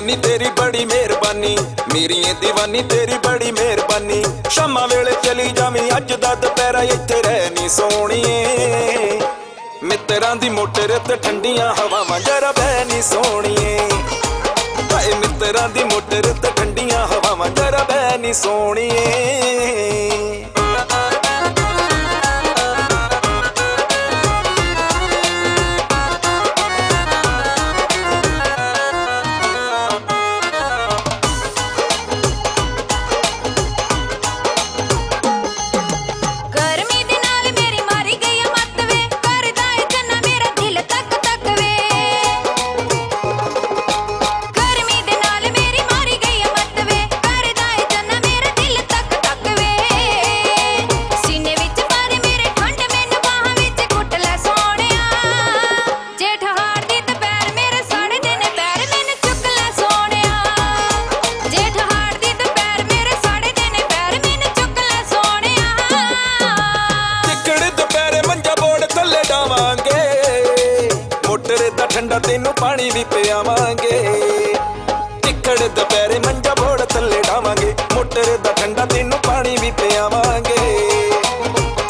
ਦੀਵਾਨੀ ਤੇਰੀ ਬੜੀ ਮਿਹਰਬਾਨੀ। ਮੇਰੀਏ ਦੀਵਾਨੀ ਤੇਰੀ ਬੜੀ ਮਿਹਰਬਾਨੀ। ਸ਼ਾਮਾਂ ਵੇਲੇ ਚਲੀ ਜਾਵੀਂ, ਅੱਜ ਦਾ ਦੁਪਹਿਰਾ ਇੱਥੇ ਰਹਿ ਨੀ ਸੋਣੀਏ। ਮਿੱਤਰਾਂ ਦੀ ਮੋਟਰ ਤੇ ਠੰਡੀਆਂ ਹਵਾਵਾਂ ਜਰਾ ਬਹਿ ਨੀ ਸੋਣੀਏ। ਹਾਏ, ਮਿੱਤਰਾਂ ਦੀ ਮੋਟਰ ਤੇ ਠੰਡੀਆਂ ਹਵਾਵਾਂ ਜਰਾ ਬਹਿ ਨੀ ਸੋਣੀਏ। ਤੈਨੂੰ ਪਿਆਵਾਂਗੇ। ਟਿਕੜ ਦੁਪਹਿਰੇ ਮੰਜਾ ਬੋੜ ਥੱਲੇ ਡਾਵਾਂਗੇ। ਮੋਟਰ ਦਾ ਠੰਡਾ ਤੈਨੂੰ ਪਾਣੀ ਵੀ ਪਿਆਵਾਂਗੇ।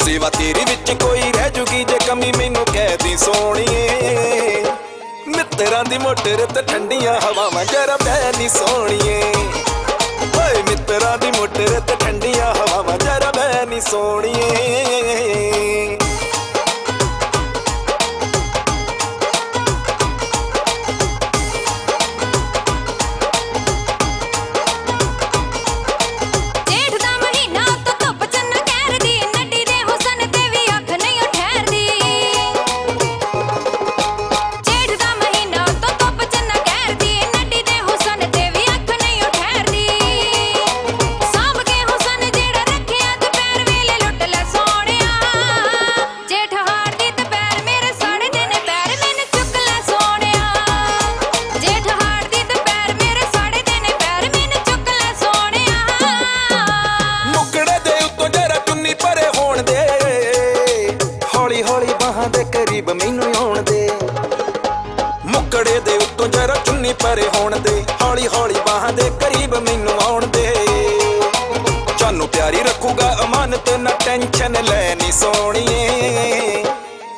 ਸੇਵਾ ਤੇਰੀ ਵਿੱਚ ਕੋਈ ਰਹਿ ਜੂਗੀ ਜੇ ਕਮੀ ਮੈਨੂੰ ਕਹਿ ਦੀ ਸੋਣੀਏ ਮਿੱਤਰਾਂ ਦੀ ਮੋਟਰ ਤੇ ਠੰਡੀਆਂ ਹਵਾਵਾਂ ਜਰਾ ਬਹਿ ਨੀ ਸੋਣੀਏ ਓਏ ਮਿੱਤਰਾਂ ਦੀ ਮੋਟਰ ਤੇ ਠੰਡੀਆਂ ਹਵਾਵਾਂ ਜਰਾ ਬਹਿ ਨੀ ਸੋਣੀਏ ਪਰੇ ਹੋਣ ਦੇ ਹੌਲੀ ਹੌਲੀ ਬਾਹਾਂ ਦੇ ਕਰੀਬ ਮੈਨੂੰ ਆਉਣ ਦੇ। ਚਾਨੂੰ ਪਿਆਰੀ ਰੱਖੂਗਾ ਅਮਾਨਤ ਨਾ ਟੈਨਸ਼ਨ ਲੈ ਨੀ ਸੋਣੀਏ।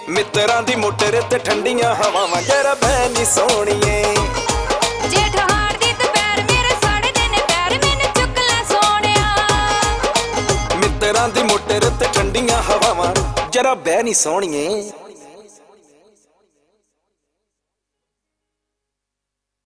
ਮਿੱਤਰਾਂ ਦੀ ਮੋਟਰ ਤੇ ਠੰਡੀਆਂ ਹਵਾਵਾਂ ਜਰਾ ਬਹਿ ਨੀ ਸੋਣੀਏ। ਦੀ ਮੋਟਰ ਤੇ ਠੰਡੀਆਂ ਹਵਾਵਾਂ ਜਰਾ ਬਹਿ ਨੀ ਸੋਣੀਏ।